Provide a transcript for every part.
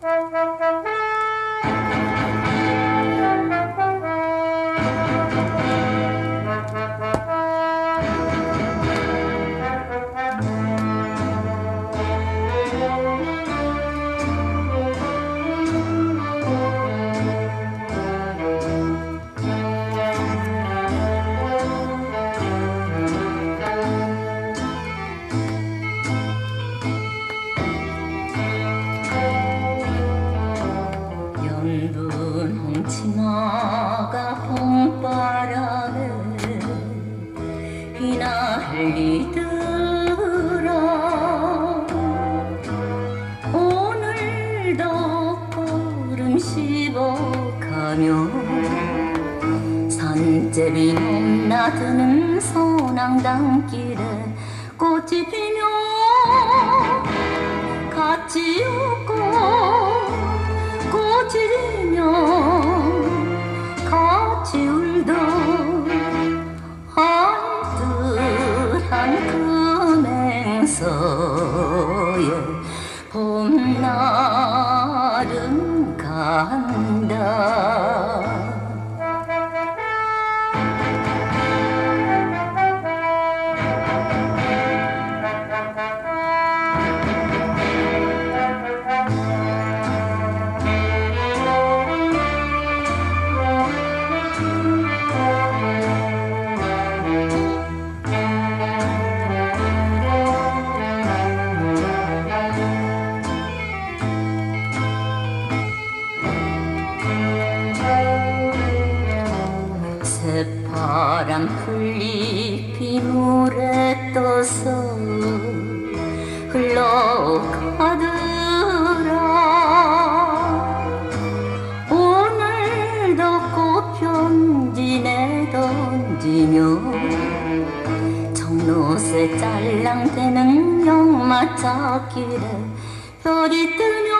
Thank you. 치마가 봄바람에 휘날리더라. 오늘도 걸음 씹어가며 산제비 넘나드는 소낭당길에 꽃이 피며 금행서에 봄날은 간다 새파란 풀잎이 물에 떠서 흘러가더라. 오늘도 꽃편지 내던지며 정로새 짤랑대는 영마차길에 별이 뜨면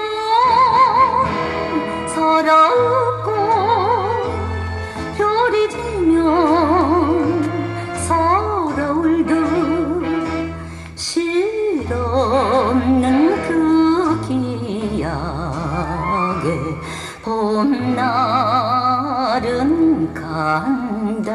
실없는 그 기약에 봄날은 간다